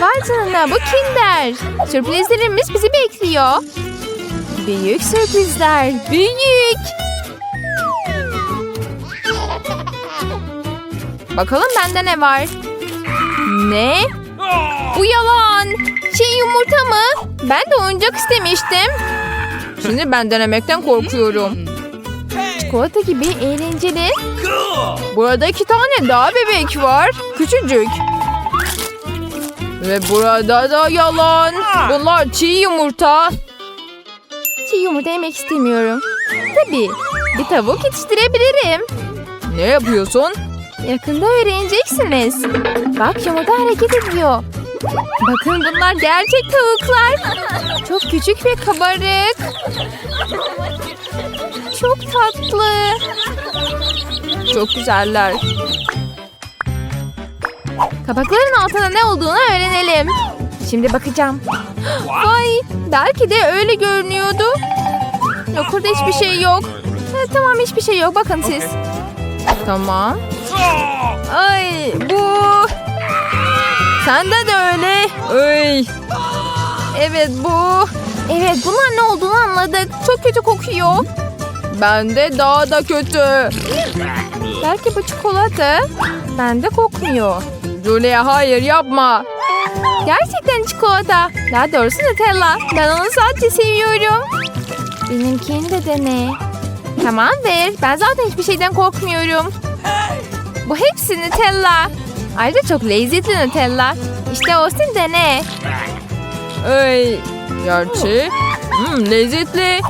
Vay canına bu Kinder. Sürprizlerimiz bizi bekliyor. Büyük sürprizler. Büyük. Bakalım bende ne var? Ne? Bu yalan. Şey yumurta mı? Ben de oyuncak istemiştim. Şimdi ben denemekten korkuyorum. Çikolata gibi eğlenceli. Burada iki tane daha bebek var. Küçücük. Ve burada da yalan. Bunlar çiğ yumurta. Çiğ yumurta yemek istemiyorum. Tabii. Bir tavuk yetiştirebilirim. Ne yapıyorsun? Yakında öğreneceksiniz. Bak yumurta hareket ediyor. Bakın bunlar gerçek tavuklar. Çok küçük ve kabarık. Çok tatlı. Çok güzeller. Kapakların altında ne olduğunu öğrenelim. Şimdi bakacağım. Vay, belki de öyle görünüyordu. Yok burada hiçbir şey yok. Ha, tamam hiçbir şey yok. Bakın siz. Tamam. Ay bu. Sende de öyle. Ay. Evet bu. Evet bunlar ne olduğunu anladık. Çok kötü kokuyor. Bende daha da kötü. Belki bu çikolata. Bende kokmuyor. Julia hayır yapma. Gerçekten çikolata. Daha doğrusu Nutella. Ben onu sadece seviyorum. Benimkini de dene. Tamam ver. Ben zaten hiçbir şeyden korkmuyorum. Bu hepsi Nutella. Ayrıca çok lezzetli Nutella. İşte Austin dene. Ay, gerçi. Hmm, lezzetli.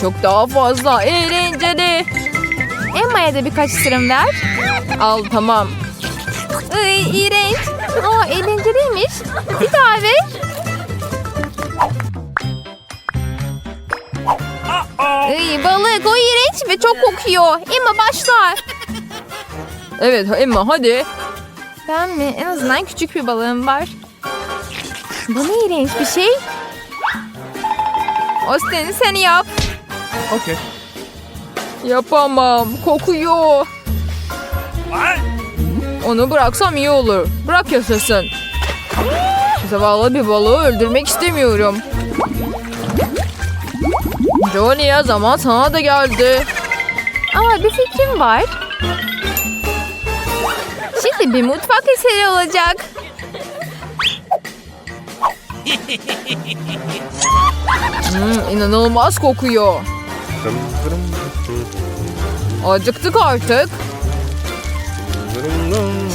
Çok daha fazla eğlenceli. Emma'ya da birkaç sırım ver. Al tamam. Ay, iğrenç. Aa, eğlenceliymiş. Bir daha ver. Ay, balık o iğrenç ve çok kokuyor. Emma başla. Evet Emma hadi. Ben mi? En azından küçük bir balığım var. Bu ne iğrenç bir şey. Austin sen yap. Okay. Yapamam. Kokuyor. Onu bıraksam iyi olur. Bırak yaşasın. Zavallı bir balığı öldürmek istemiyorum. Johnny'e zaman sana da geldi. Aa bir fikrim var. Şimdi bir mutfak eseri olacak. Hmm, inanılmaz kokuyor. Acıktık artık.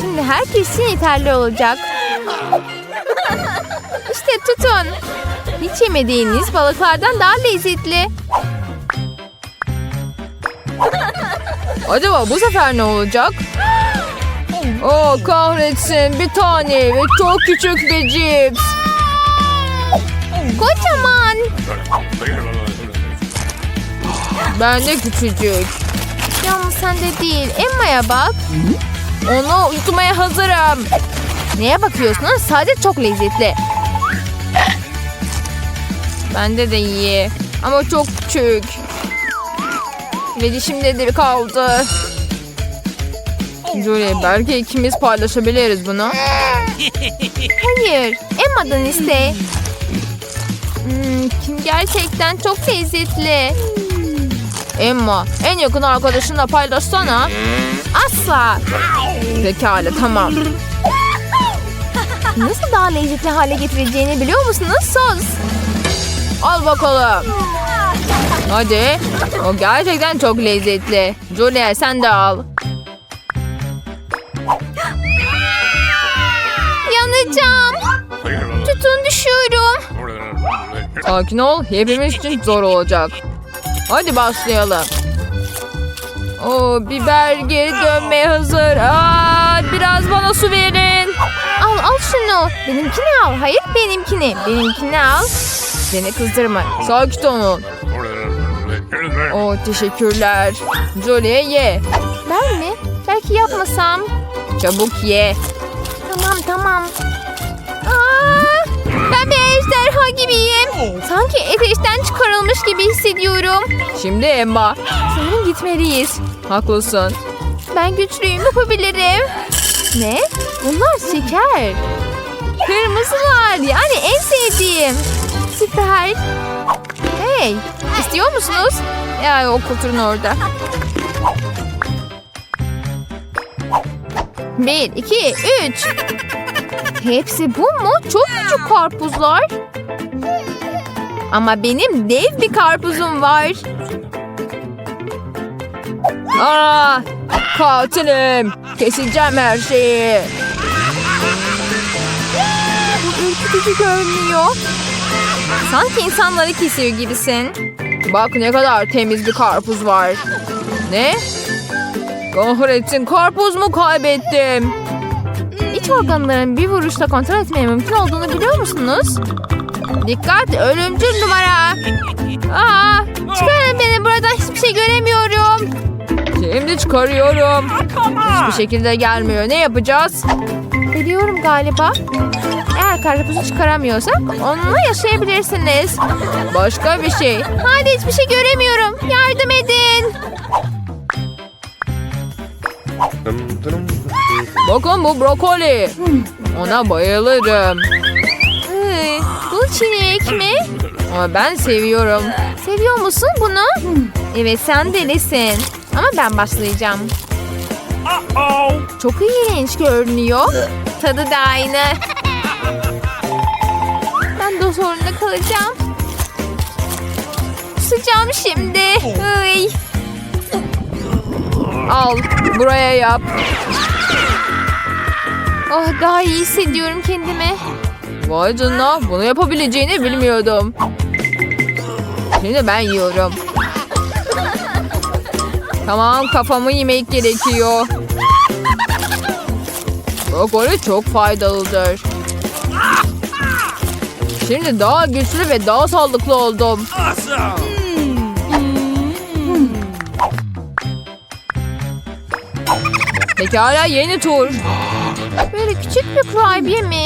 Şimdi herkesin yeterli olacak. İşte tutun. Hiç yemediğiniz balıklardan daha lezzetli. Acaba bu sefer ne olacak? Oh kahretsin bir tane ve çok küçük bir cips. Kocaman. Ben de küçücük. Yalnız sende değil. Emma'ya bak. Onu yutmaya hazırım. Neye bakıyorsunuz? Sadece çok lezzetli. Bende de iyi. Ama çok küçük. Ve dişimde de kaldı. Julie belki ikimiz paylaşabiliriz bunu. Hayır. Emma'dan iste. Hmm, kim gerçekten çok lezzetli. Emma en yakın arkadaşınla paylaşsana. Asla. Pekala tamam. Nasıl daha lezzetli hale getireceğini biliyor musunuz? Sos. Al bakalım. Hadi. O gerçekten çok lezzetli. Julia sen de al. Yanacağım. Tutun düşüyorum. Sakin ol. Hepimiz için zor olacak. Hadi başlayalım. O biber geri dönmeye hazır. Aa, biraz bana su verin. Al al şunu. Benimkini al. Hayır benimkini. Benimkini al. Beni kızdırma. Sakin olun. O teşekkürler. Jolie ye. Ben mi? Belki yapmasam. Çabuk ye. Tamam tamam. Aa, ben bir ejderha gibiyim. Sanki ateşten çıkarılmış gibi hissediyorum. Şimdi Emma. Sanırım gitmeliyiz. Haklısın. Ben güçlüyüm yapabilirim. Ne? Bunlar şeker. Kırmızılar yani en sevdiğim. Süper. Hey istiyor musunuz? Ya o kutunun orada. Bir, iki, üç. Hepsi bu mu? Çok küçük karpuzlar. Ama benim dev bir karpuzum var. Aa, katilim. Keseceğim her şeyi. Bu ürkütücü görünüyor. Sanki insanları kesiyor gibisin. Bak ne kadar temiz bir karpuz var. Ne? Kahretsin karpuz mu kaybettim? İç organların bir vuruşla kontrol etmeye mümkün olduğunu biliyor musunuz? Dikkat ölümcül numara. Aa, çıkarın beni buradan hiçbir şey göremiyorum. Şimdi çıkarıyorum. Hiçbir şekilde gelmiyor. Ne yapacağız? Biliyorum galiba. Eğer karpuzu çıkaramıyorsak onunla yaşayabilirsiniz. Başka bir şey. Hadi hiçbir şey göremiyorum. Yardım edin. Bakın bu brokoli. Ona bayılırım. Ay, bu çilek mi? Ama ben seviyorum. Seviyor musun bunu? Evet sen delisin. Ama ben başlayacağım. Çok iğrenç görünüyor. Tadı da aynı. Ben de zorunda kalacağım. Kusacağım şimdi. Ay. Al buraya yap. Oh daha iyi hissediyorum kendimi. Vay canına bunu yapabileceğini bilmiyordum. Şimdi ben yiyorum. Tamam kafamı yemek gerekiyor. Brokoli çok faydalıdır. Şimdi daha güçlü ve daha sağlıklı oldum. Pekala yeni tur. Böyle küçük bir kurabiye mi?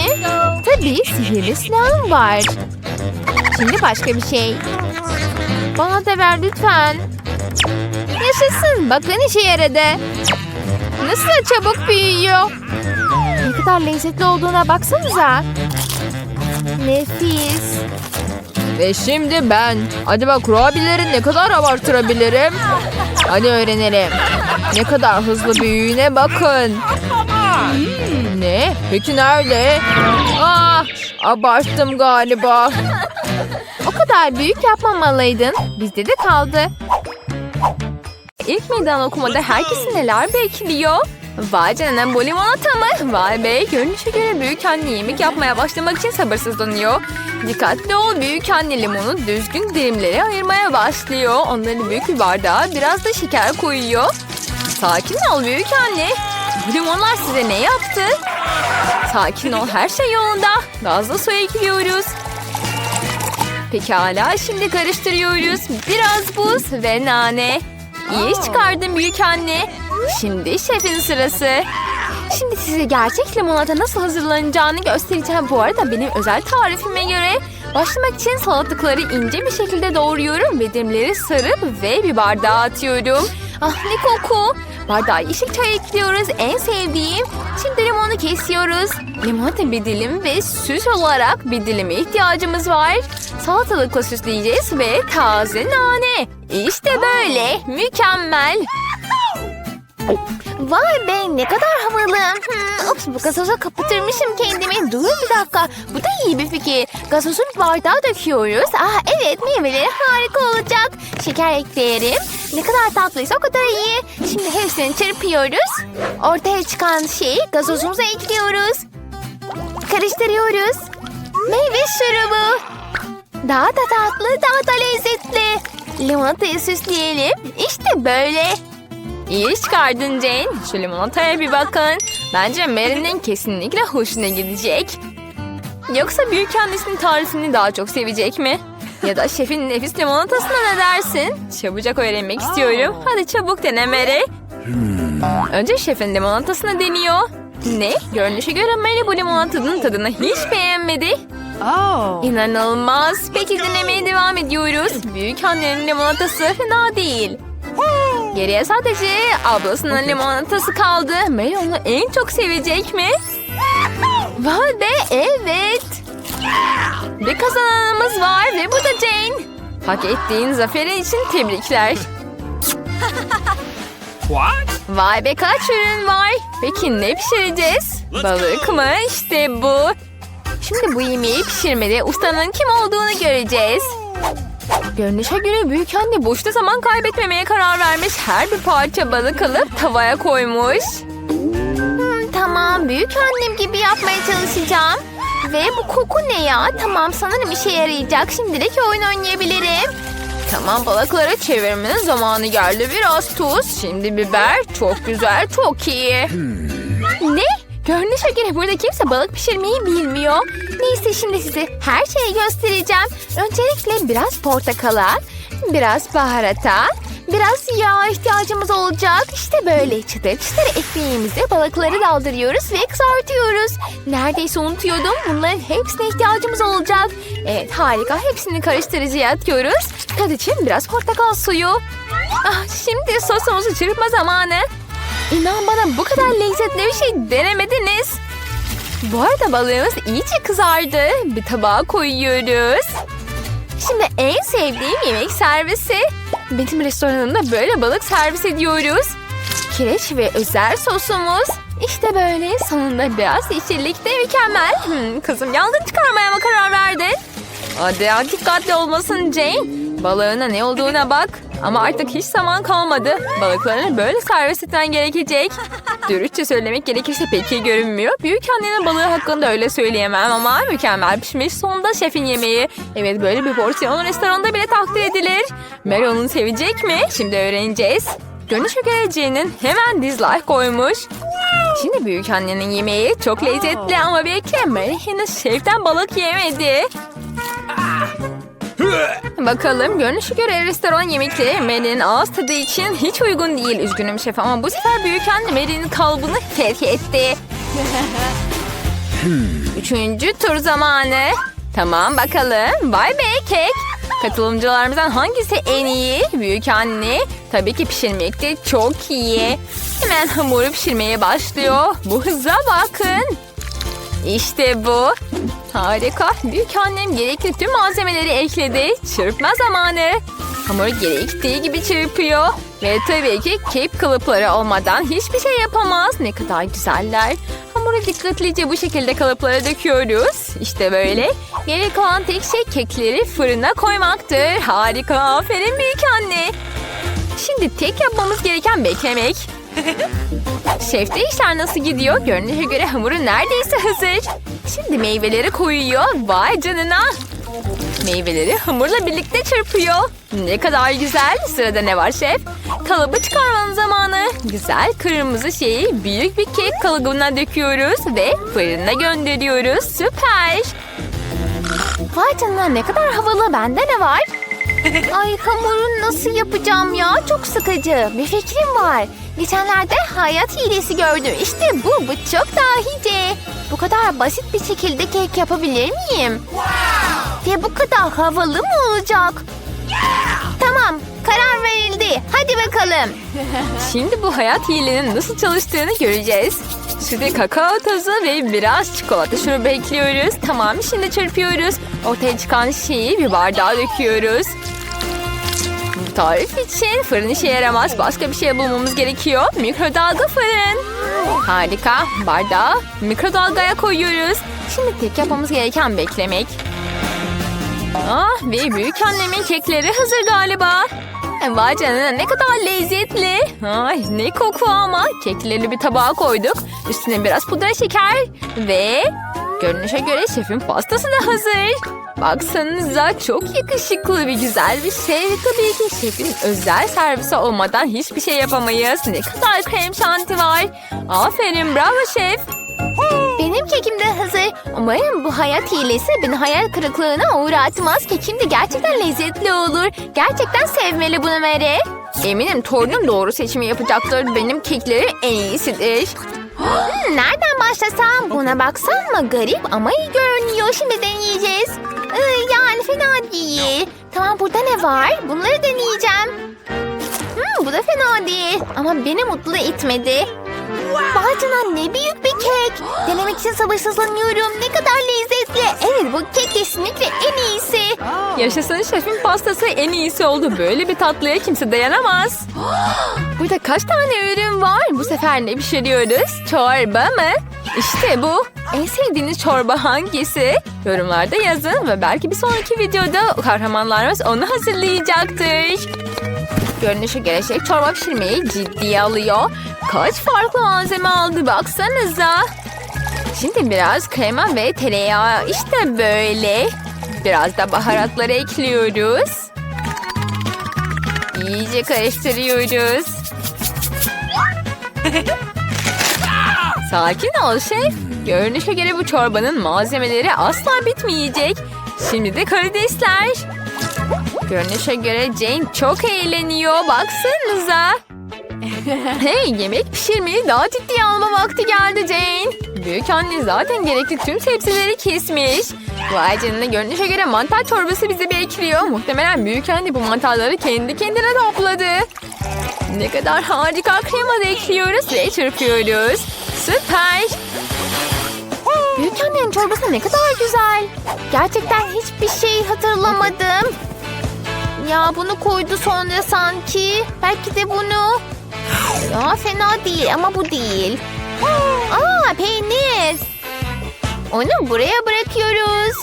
Tabii sihirli silahım var. Şimdi başka bir şey. Bana da ver lütfen. Yaşasın. Bakın işe yaradı. Nasıl çabuk büyüyor. Ne kadar lezzetli olduğuna baksanıza. Nefis. Ve şimdi ben. Acaba kurabiyeleri ne kadar abartırabilirim? Hadi öğrenelim. Ne kadar hızlı büyüğüne bakın. Hmm, ne? Peki nerede? Ah, abarttım galiba. O kadar büyük yapmamalıydın. Bizde de kaldı. İlk meydan okumada herkesi neler bekliyor? Vay canına bu limonata mı? Vay be görünüşe göre büyük anne yemek yapmaya başlamak için sabırsızlanıyor. Dikkatli ol büyük anne limonu düzgün dilimlere ayırmaya başlıyor. Onları büyük bir bardağa biraz da şeker koyuyor. Sakin ol büyük anne. Bu limonlar size ne yaptı? Sakin ol her şey yolunda. Gazlı su ekliyoruz. Pekala şimdi karıştırıyoruz. Biraz buz ve nane. İyi iş çıkardın büyük anne. Şimdi şefin sırası. Şimdi size gerçek limonata nasıl hazırlanacağını göstereceğim. Bu arada benim özel tarifime göre başlamak için salatalıkları ince bir şekilde doğruyorum ve sarıp ve bir bardağa atıyorum. Ah ne koku. Bardağa yeşil çay ekliyoruz. En sevdiğim. Şimdi limonu kesiyoruz. Limonata bir dilim ve süs olarak bir dilime ihtiyacımız var. Salatalıkla süsleyeceğiz ve taze nane. İşte böyle. Mükemmel. Vay be ne kadar havalı. Hmm, ups bu gazoza kapatırmışım kendimi. Dur bir dakika. Bu da iyi bir fikir. Gazozu bir bardağa döküyoruz. Ah evet meyveleri harika olacak. Şeker ekleyelim. Ne kadar tatlıysa o kadar iyi. Şimdi hepsini çırpıyoruz. Ortaya çıkan şeyi gazozumuza ekliyoruz. Karıştırıyoruz. Meyve şurubu. Daha da tatlı, daha da lezzetli. Limonatayı süsleyelim. İşte böyle. İyi iş çıkardın Jane. Şu limonataya bir bakın. Bence Mary'nin kesinlikle hoşuna gidecek. Yoksa büyük annesinin tarifini daha çok sevecek mi? Ya da şefin nefis limonatasına ne dersin? Çabucak öğrenmek istiyorum. Hadi çabuk dene Mary. Önce şefin limonatasını deniyor. Ne? Görünüşe göre Mary bu limonatanın tadını hiç beğenmedi. İnanılmaz. Peki denemeye devam ediyoruz. Büyük annenin limonatası fena değil. Geriye sadece ablasının limonatası kaldı. Mary onu en çok sevecek mi? Vay be evet. Bir kazananımız var ve bu da Jane. Hak ettiğin zaferin için tebrikler. What? Vay be kaç ürün var. Peki ne pişireceğiz? Balık mı? İşte bu. Şimdi bu yemeği pişirmede ustanın kim olduğunu göreceğiz. Görünüşe göre büyük anne boşta zaman kaybetmemeye karar vermiş. Her bir parça balık alıp tavaya koymuş. Hmm, tamam büyük annem gibi yapmaya çalışacağım. Ve bu koku ne ya? Tamam sanırım işe yarayacak. Şimdilik oyun oynayabilirim. Tamam balıkları çevirmenin zamanı geldi. Biraz tuz, şimdi biber. Çok güzel, çok iyi. Ne? Görünüşe göre burada kimse balık pişirmeyi bilmiyor. Neyse şimdi size her şeyi göstereceğim. Öncelikle biraz portakala, biraz baharata, biraz yağ ihtiyacımız olacak. İşte böyle çıtır çıtır ekmeğimize balıkları daldırıyoruz ve kızartıyoruz. Neredeyse unutuyordum. Bunların hepsine ihtiyacımız olacak. Evet harika. Hepsini karıştırıcıya atıyoruz. Tat için biraz portakal suyu. Ah, şimdi sosumuzu çırpma zamanı. İnan bana bu kadar lezzetli bir şey denemediniz. Bu arada balığımız iyice kızardı. Bir tabağa koyuyoruz. Şimdi en sevdiğim yemek servisi. Benim restoranımda böyle balık servis ediyoruz. Kireç ve özel sosumuz. İşte böyle sonunda biraz yeşillik de mükemmel. Hmm, kızım yangın çıkarmaya mı karar verdin? Hadi dikkatli olmasın Jane. Balığına ne olduğuna bak. Ama artık hiç zaman kalmadı. Balıklarını böyle servis etmen gerekecek. Dürüstçe söylemek gerekirse pek iyi görünmüyor. Büyük annenin balığı hakkında öyle söyleyemem ama mükemmel pişmiş. Sonunda şefin yemeği. Evet böyle bir porsiyon restoranda bile takdir edilir. Mary onu sevecek mi? Şimdi öğreneceğiz. Göre Jane'in hemen dislike koymuş. Şimdi büyük annenin yemeği çok lezzetli ama bekle Mary henüz şeften balık yemedi. Bakalım görünüşe göre restoran yemekleri Mary'nin ağız tadı için hiç uygun değil. Üzgünüm şef ama bu sefer büyük anne Mary'nin kalbini fethetti. Üçüncü tur zamanı. Tamam bakalım. Vay be kek. Katılımcılarımızdan hangisi en iyi? Büyük anne. Tabii ki pişirmekte çok iyi. Hemen hamuru pişirmeye başlıyor. Bu hıza bakın. İşte bu. Harika. Büyük annem gerekli tüm malzemeleri ekledi. Çırpma zamanı. Hamur gerektiği gibi çırpıyor. Ve tabii ki kek kalıpları olmadan hiçbir şey yapamaz. Ne kadar güzeller. Hamuru dikkatlice bu şekilde kalıplara döküyoruz. İşte böyle. Gerek olan tek şey kekleri fırına koymaktır. Harika. Aferin büyük anne. Şimdi tek yapmamız gereken beklemek. Şefte işler nasıl gidiyor? Görünüşe göre hamuru neredeyse hazır. Şimdi meyveleri koyuyor. Vay canına. Meyveleri hamurla birlikte çırpıyor. Ne kadar güzel. Sırada ne var şef? Kalıbı çıkarmanın zamanı. Güzel kırmızı şeyi büyük bir kek kalıbına döküyoruz ve fırına gönderiyoruz. Süper. Vay canına ne kadar havalı. Bende ne var? Ay hamuru nasıl yapacağım ya? Çok sıkıcı. Bir fikrim var. Geçenlerde hayat hilesi gördüm. İşte bu. Bu çok dahice. Bu kadar basit bir şekilde kek yapabilir miyim? Ve bu kadar havalı mı olacak? Tamam. Karar verildi. Hadi bakalım. Şimdi bu hayat hilenin nasıl çalıştığını göreceğiz. Şimdi kakao tozu ve biraz çikolata şurubu ekliyoruz. Tamam şimdi çırpıyoruz. Ortaya çıkan şeyi bir bardağa döküyoruz. Tarif için fırın işe yaramaz. Başka bir şey bulmamız gerekiyor. Mikrodalga fırın. Harika. Bardağı mikrodalgaya koyuyoruz. Şimdi tek yapmamız gereken beklemek. Ah ve büyük annemin kekleri hazır galiba. Vay canına ne kadar lezzetli. Ay ne koku ama. Kekleri bir tabağa koyduk. Üstüne biraz pudra şeker. Ve görünüşe göre şefin pastası da hazır. Baksanıza çok yakışıklı bir güzel bir şey. Ve tabii ki şefin özel servisi olmadan hiçbir şey yapamayız. Ne kadar krem şanti var. Aferin bravo şef. Benim kekim de hazır. Umarım bu hayat hilesi beni hayal kırıklığına uğratmaz. Kekim de gerçekten lezzetli olur. Gerçekten sevmeli bunu Mary. Eminim torunum doğru seçimi yapacaktır. Benim keklerim en iyisidir. Hmm, nereden başlasam? Buna baksan mı? Garip ama iyi görünüyor. Şimdi deneyeceğiz. Ee, yani fena değil. Tamam burada ne var? Bunları deneyeceğim. Hmm, bu da fena değil. Ama beni mutlu etmedi. Canına ne büyük bir kek. Denemek için sabırsızlanıyorum. Ne kadar lezzetli. Evet bu kek kesinlikle en iyisi. Yaşasın şefin pastası en iyisi oldu. Böyle bir tatlıya kimse dayanamaz. Burada kaç tane ürün var? Bu sefer ne pişiriyoruz? Çorba mı? İşte bu. En sevdiğiniz çorba hangisi? Yorumlarda yazın ve belki bir sonraki videoda kahramanlarımız onu hazırlayacaktır. Görünüşe göre şef çorba pişirmeyi ciddiye alıyor. Kaç farklı malzeme aldı baksanıza. Şimdi biraz krema ve tereyağı işte böyle. Biraz da baharatları ekliyoruz. İyice karıştırıyoruz. Sakin ol şef. Görünüşe göre bu çorbanın malzemeleri asla bitmeyecek. Şimdi de karidesler. Görünüşe göre Jane çok eğleniyor. Baksanıza. hey yemek pişirmeyi daha ciddiye alma vakti geldi Jane. Büyük anne zaten gerekli tüm sebzeleri kesmiş. Vay canına görünüşe göre mantar çorbası bizi bekliyor. Muhtemelen büyük anne bu mantarları kendi kendine topladı. Ne kadar harika krema da ekliyoruz ve çırpıyoruz. Süper. Büyük annenin çorbası ne kadar güzel. Gerçekten hiçbir şey hatırlamadım. Ya bunu koydu sonra sanki. Belki de bunu. Ya fena değil ama bu değil. Aa peynir. Onu buraya bırakıyoruz.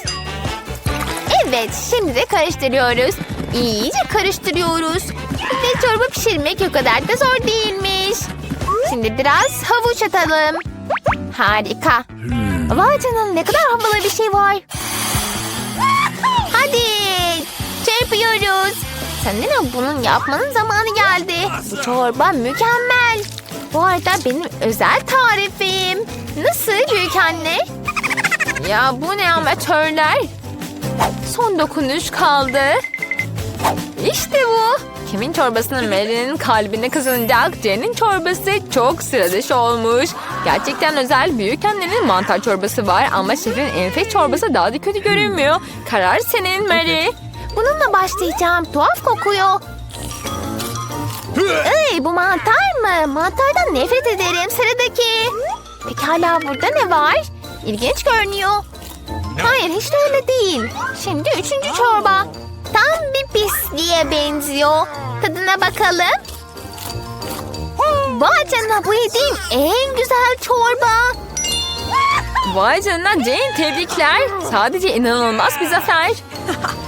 Evet şimdi de karıştırıyoruz. İyice karıştırıyoruz. Ve çorba pişirmek o kadar da zor değilmiş. Şimdi biraz havuç atalım. Harika. Vay canına ne kadar havalı bir şey var. Çırpıyoruz. Sanırım bunun yapmanın zamanı geldi. Bu çorba mükemmel. Bu arada benim özel tarifim. Nasıl büyük anne? Ya bu ne amatörler? Son dokunuş kaldı. İşte bu. Kimin çorbasının Mary'nin kalbini kazanacak? Jen'in çorbası çok sıra dışı olmuş. Gerçekten özel büyük annenin mantar çorbası var ama şefin enfes çorbası daha da kötü görünmüyor. Karar senin Mary. Bununla başlayacağım. Tuhaf kokuyor. Ey bu mantar mı? Mantardan nefret ederim. Sıradaki. Pekala burada ne var? İlginç görünüyor. Hayır hiç de öyle değil. Şimdi üçüncü çorba. Tam bir pisliğe benziyor. Tadına bakalım. Vay canına bu yediğim en güzel çorba. Vay canına Jane tebrikler. Sadece inanılmaz bir zafer.